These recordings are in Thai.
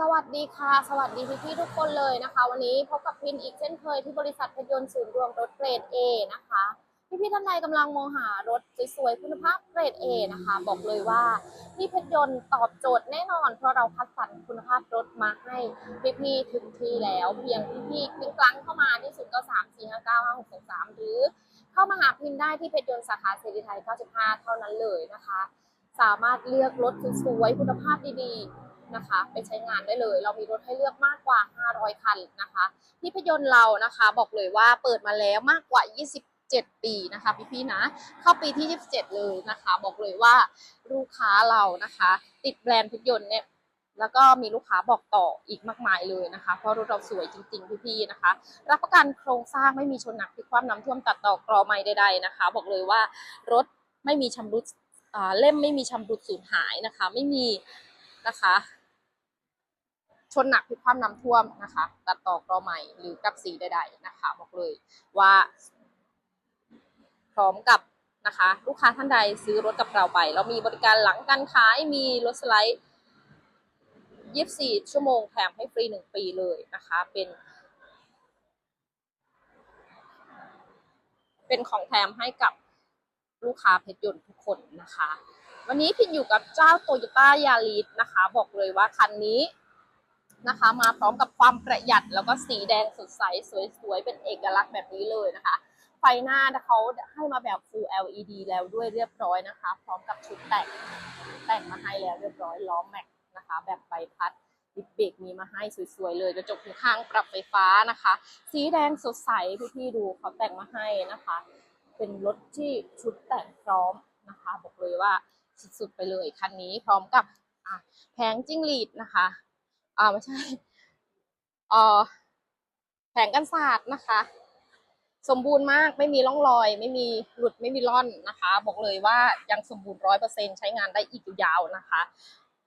สวัสดีค่ะ สวัสดีพี่พี่ทุกคนเลยนะคะ วันนี้พบกับพินอีกเช่นเคยที่บริษัทเพยนต์ศูนย์รวมรถเกรด A นะคะ พี่พี่ท่านใดกำลังมองหารถสวยๆคุณภาพเกรด A นะคะ บอกเลยว่าที่เพยนต์ตอบโจทย์แน่นอน เพราะเราคัดสรรคุณภาพรถมาให้พี่พี่ถึงที่แล้ว เพียงพี่พี่คลิกคลังเข้ามาที่ศูนย์เก้าสามสี่ห้าเก้าห้าหกสองสามหรือเข้ามาหาพินได้ที่เพชรยนต์สาขาเสรีไทย 95 เท่านั้นเลยนะคะ สามารถเลือกรถสวยๆคุณภาพดีๆ นะคะ ไปใช้งานได้เลย เรามีรถให้เลือกมากกว่า 500 คันนะคะที่พยนต์เรานะคะบอกเลยว่าเปิดมาแล้วมากกว่า 27 ปีนะคะพี่ๆนะ เข้าปีที่ 27 เลยนะคะ บอกเลยว่าลูกค้าเรานะคะ ติดแบรนด์พยนต์เนี่ยแล้วก็มีลูกค้าบอกต่ออีกมากมายเลยนะคะ เพราะรถเราสวยจริง ๆ พี่ๆนะคะ รับประกันโครงสร้างไม่มีชนหนักพลิกคว่ำน้ำท่วมตัดต่อกรอไม่ใดๆนะคะ บอกเลยว่ารถไม่มีชำรุดเล่มไม่มีชำรุดสูญหายนะคะ ไม่มี นะคะ ชนหนักพิคว่ำน้ำท่วมนะคะ ตัดต่อกรอใหม่หรือกับสีใดๆนะคะ บอกเลยว่า พร้อมกับนะคะ ลูกค้าท่านใดซื้อรถกับเราไป เรามีบริการหลังการขายมีรถสไลด์24 ชั่วโมงแถมให้ฟรี 1 ปีเลยนะคะ เป็น เป็นของแถมให้กับลูกค้าเพชรยนต์ทุกคนนะคะ วันนี้พินอยู่กับเจ้าโตโยต้ายาริสนะคะ บอกเลยว่าคันนี้นะคะ มาพร้อมกับความประหยัดแล้วก็สีแดงสดใสสวยๆ เป็นเอกลักษณ์แบบนี้เลยนะคะ ไฟหน้าเขาให้มาแบบ Full LED แล้วด้วยเรียบร้อยนะคะ พร้อมกับชุดแต่งแต่งมาให้แล้วเรียบร้อยล้อแม็กนะคะ แบบใบพัดดิบเบรกมีมาให้สวยๆเลยกระจกข้างปรับไฟฟ้านะคะ สีแดงสดใสพี่ๆดูเขาแต่งมาให้นะคะ เป็นรถที่ชุดแต่งพร้อมนะคะ บอกเลยว่า สุดๆไปเลยคันนี้พร้อมกับแผงจิ้งหรีดนะคะอ่าไม่ใช่อ่อแผงกันศาสตร์นะคะ สมบูรณ์มากไม่มีร่องรอย ไม่มีหลุดไม่มีร่อนนะคะ บอกเลยว่ายังสมบูรณ์ร้อยเปอร์เซ็นใช้งานได้อีกยาวนะคะ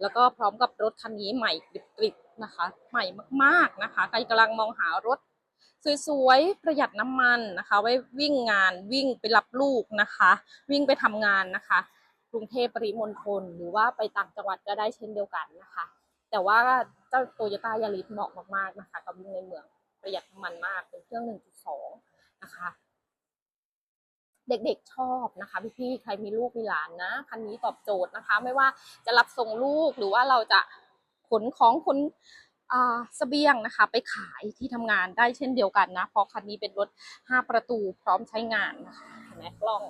แล้วก็พร้อมกับรถคันนี้ใหม่กริบๆนะคะ ใหม่มากๆนะคะใครกำลังมองหารถสวยๆ ประหยัดน้ำมันนะคะ ไว้วิ่งงานวิ่งไปรับลูกนะคะ วิ่งไปทำงานนะคะ กรุงเทพปริมณฑลหรือว่าไปต่างจังหวัดก็ได้เช่นเดียวกันนะคะ แต่ว่าเจ้าโตโยต้ายาริสเหมาะมากๆนะคะกับวิ่งในเมืองประหยัดน้ำมันมากเป็นเครื่อง 1.2 นะคะ เด็กๆชอบนะคะพี่ๆใครมีลูกมีหลานนะคันนี้ตอบโจทย์นะคะ ไม่ว่าจะรับส่งลูกหรือว่าเราจะขนของขนอ่าเสบียงนะคะ ไปขายที่ทำงานได้เช่นเดียวกันนะ เพราะคันนี้เป็นรถ 5 ประตูพร้อมใช้งานนะคะเห็นไหมกล้อง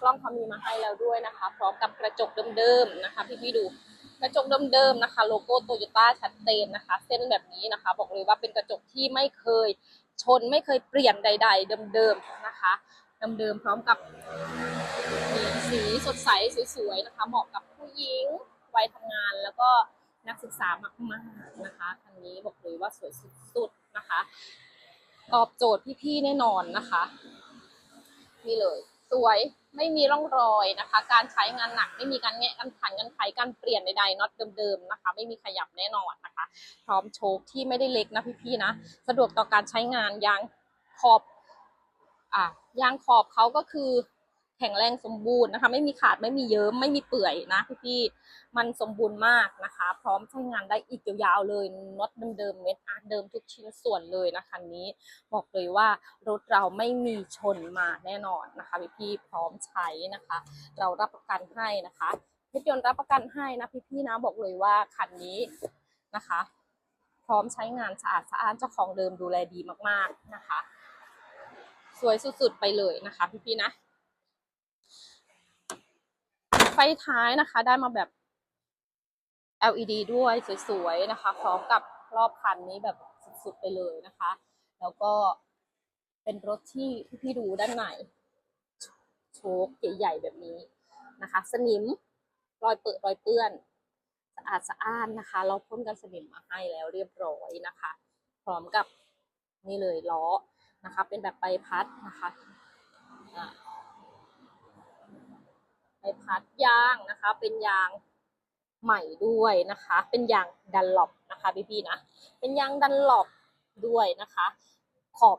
กล้องเขามีมาให้แล้วด้วยนะคะ พร้อมกับกระจกเดิมๆนะคะ พี่ๆดูกระจกเดิมๆนะคะ โลโก้โตโยต้าชัดเจนนะคะ เส้นแบบนี้นะคะ บอกเลยว่าเป็นกระจกที่ไม่เคยชนไม่เคยเปลี่ยนใด ๆ เดิมๆนะคะเดิมๆพร้อมกับสีสีสดใสสวยๆนะคะ เหมาะกับผู้หญิงวัยทำงานแล้วก็นักศึกษามากๆนะคะคันนี้บอกเลยว่าสวยสุดๆนะคะ ตอบโจทย์พี่ๆแน่นอนนะคะ นี่เลย สวยไม่มีร่องรอยนะคะ การใช้งานหนักไม่มีการแงะการขันการไขการเปลี่ยนใดๆน็อตเดิมๆนะคะ ไม่มีขยับแน่นอนนะคะ พร้อมโชคที่ไม่ได้เล็กนะพี่ๆนะ สะดวกต่อการใช้งานยางขอบอะยางขอบเขาก็คือ แข็งแรงสมบูรณ์นะคะ ไม่มีขาดไม่มีเยิ้มไม่มีเปื่อยนะพี่ๆมันสมบูรณ์มากนะคะ พร้อมใช้งานได้อีกยาวๆเลยน็อตเดิมๆเม็ดอาร์ตเดิมทุกชิ้นส่วนเลยนะคันนี้ บอกเลยว่ารถเราไม่มีชนมาแน่นอนนะคะพี่ๆพร้อมใช้นะคะ เรารับประกันให้นะคะเพชรยนต์รับประกันให้นะพี่ๆนะบอกเลยว่าคันนี้นะคะ พร้อมใช้งานสะอาดสะอ้านเจ้าของเดิมดูแลดีมากๆนะคะ สวยสุดๆไปเลยนะคะ พี่ๆนะ ไฟท้ายนะคะ ได้มาแบบ LED ด้วยสวยๆนะคะพร้อมกับรอบคันนี้แบบสุดๆไปเลยนะคะ แล้วก็เป็นรถที่พี่ๆดูด้านในโชคใหญ่ๆแบบนี้นะคะ สนิมรอยเปิดรอยเปื้อน สะอาดสะอ้านนะคะ เราพ่นกันสนิมมาให้แล้วเรียบร้อยนะคะ พร้อมกับนี่เลยล้อนะคะ เป็นแบบใบพัดนะคะ พัดยางนะคะ เป็นยางใหม่ด้วยนะคะ เป็นยางดันหลบนะคะพี่ๆนะ เป็นยางดันหลบด้วยนะคะ ขอบ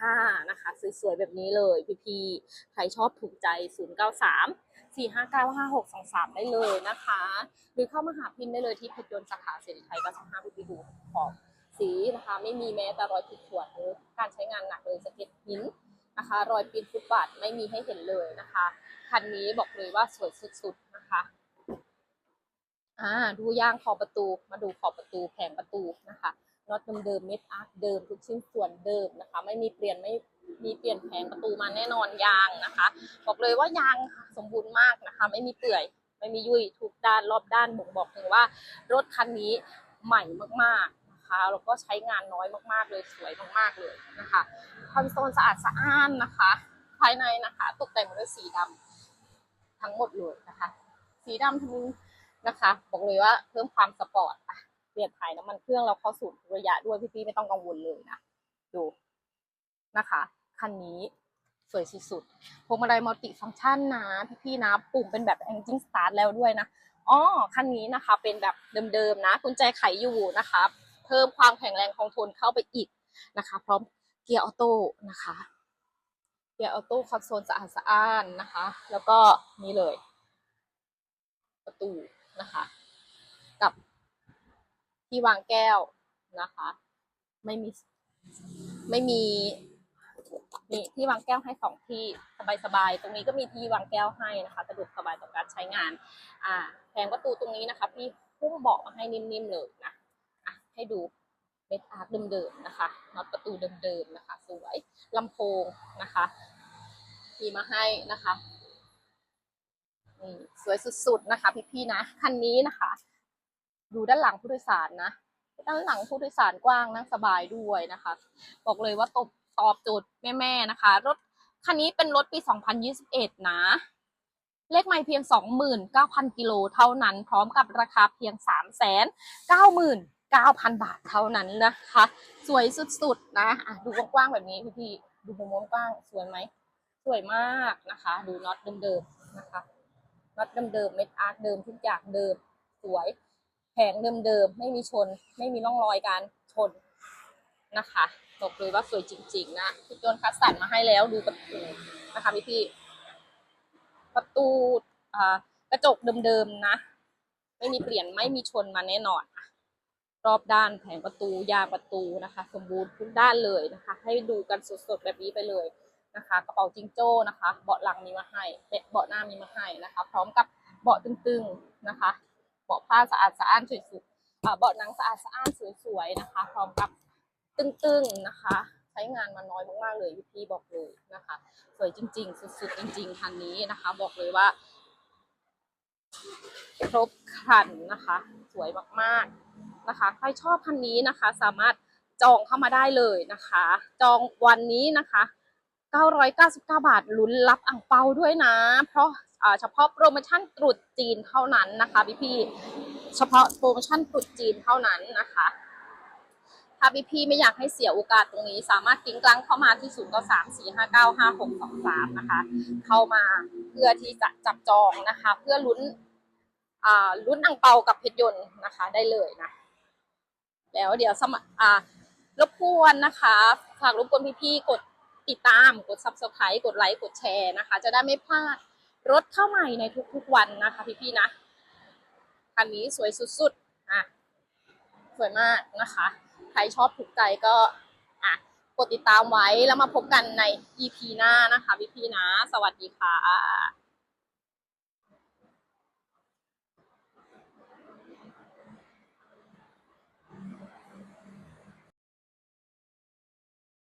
15 นะคะ สวยๆ แบบนี้เลยพี่ๆ ใครชอบถูกใจ 093 4595623 ได้เลยนะคะ หรือเข้ามาหาพินได้เลยที่เพจยนต์สาขาเสรีไทย95พี่ดูขอบสีนะคะ ไม่มีแม้แต่รอยขีดข่วนหรือการใช้งานหนักเลยสะเก็ดหิน นะคะ รอยปีนฟุตบาทไม่มีให้เห็นเลยนะคะคันนี้บอกเลยว่าสวยสุดๆนะคะอ่าดูย่างขอบประตูมาดูขอบประตูแผงประตูนะคะน็อตเดิมๆเม็ดอาร์คเดิมทุกชิ้นส่วนเดิมนะคะ ไม่มีเปลี่ยนไม่มีเปลี่ยนแผงประตูมาแน่นอนยางนะคะ บอกเลยว่ายางสมบูรณ์มากนะคะ ไม่มีเปื่อย ไม่มียุ่ยทุกด้านรอบด้านบ่งบอกถึงว่ารถคันนี้ใหม่มากๆ นะคะแล้วก็ใช้งานน้อยมากๆเลยสวยมากๆเลยนะคะคอนโซลสะอาดสะอ้านนะคะ ภายในนะคะตกแต่งมาด้วยสีดำทั้งหมดเลยนะคะ สีดำทั้งนะคะบอกเลยว่าเพิ่มความสปอร์ตอะเปลี่ยนถ่ายน้ำมันเครื่องแล้วเข้าสู่ระยะด้วยพี่ๆไม่ต้องกังวลเลยนะดูนะคะคันนี้สวยสุดๆพวงมาลัยมัลติฟังก์ชันนะพี่ๆนะ ปุ่มเป็นแบบ engine start แล้วด้วยนะอ๋อคันนี้นะคะ เป็นแบบเดิมๆนะกุญแจไขอยู่นะคะ เพิ่มความแข็งแรงของทนเข้าไปอีกนะคะ พร้อมเกียร์ออโต้นะคะเกียร์ออโต้คอนโซลสะอาดสะอ้านนะคะ แล้วก็นี่เลย ประตูนะคะ กับที่วางแก้วนะคะ ไม่มีไม่มีนี่ที่วางแก้วให้สองที่สบายๆ ตรงนี้ก็มีที่วางแก้วให้นะคะสะดวกสบายต่อการใช้งาน อ่าแผงประตูตรงนี้นะคะพี่พุ่งเบาะมาให้นิ่มๆเลยนะอะ ให้ดูเม็ดอาร์คเดิมๆนะคะน็อตประตูเดิมๆนะคะ สวยลำโพงนะคะมีมาให้นะคะนี่สวยสุดๆนะคะ พี่ๆนะคันนี้นะคะ ดูด้านหลังผู้โดยสารนะด้านหลังผู้โดยสารกว้างนั่งสบายด้วยนะคะ บอกเลยว่าตอบตอบโจทย์แม่ๆนะคะ รถคันนี้เป็นรถปี 2021 นะ เลขไม่เพียง 29,000 กิโลเท่านั้น พร้อมกับราคาเพียง 399,000 บาทเท่านั้นนะคะ สวยสุดๆนะอะดูกว้างๆแบบนี้พี่ๆดูมุมกว้างสวยไหมสวยมากนะคะ ดูน็อตเดิมๆนะคะน็อตเดิมๆเม็ดอาร์คเดิมทุกอย่างเดิมสวยแผงเดิมๆไม่มีชน ไม่มีร่องรอยการชนนะคะบอกเลยว่าสวยจริง ๆ นะพี่โจนคัสสันมาให้แล้วดูประตูนะคะพี่พี่ประตูอ่ากระจกเดิมๆนะ ไม่มีเปลี่ยนไม่มีชนมาแน่นอนอะ รอบด้านแผงประตูยางประตูนะคะ สมบูรณ์ทุกด้านเลยนะคะ ให้ดูกันสดๆแบบนี้ไปเลยนะคะ กระเป๋าจิงโจ้นะคะ เบาะหลังมีมาให้เบาะหน้ามีมาให้นะคะ พร้อมกับเบาะตึงๆนะคะ เบาะผ้าสะอาดสะอ้านสวยๆเบาะหนังสะอาดสะอ้านสวยๆนะคะ พร้อมกับตึงๆนะคะ ใช้งานมาน้อยมากๆเลยพี่บอกเลยนะคะ สวยจริง ๆ สุดๆจริงๆคันนี้นะคะ บอกเลยว่าครบครันนะคะ สวยมากๆ นะคะ ใครชอบคันนี้นะคะ สามารถจองเข้ามาได้เลยนะคะ จองวันนี้นะคะ 999 บาทลุ้นรับอ่างเปาด้วยนะ เพราะเฉพาะโปรโมชั่นตรุษจีนเท่านั้นนะคะพี่ๆเฉพาะโปรโมชั่นตรุษจีนเท่านั้นนะคะ ถ้าพี่ๆไม่อยากให้เสียโอกาสตรงนี้ สามารถกิ้งกลังเข้ามาที่0 9 3 4 5 9 5 6 2 3นะคะ เข้ามาเพื่อที่จะจับจองนะคะ เพื่อลุ้นลุ้นอ่างเปากับเพชรยนต์นะคะได้เลยนะ แล้วเดี๋ยวสมัครอ่ารบกวนนะคะฝากรบกวนพี่ๆกดติดตามกด subscribe กดไลค์กดแชร์นะคะ จะได้ไม่พลาดรถเข้าใหม่ในทุกๆวันนะคะ พี่ๆนะคันนี้สวยสุดๆอะสวยมากนะคะ ใครชอบถูกใจก็อะกดติดตามไว้แล้วมาพบกันใน EP หน้านะคะ พี่ๆนะ สวัสดีค่ะ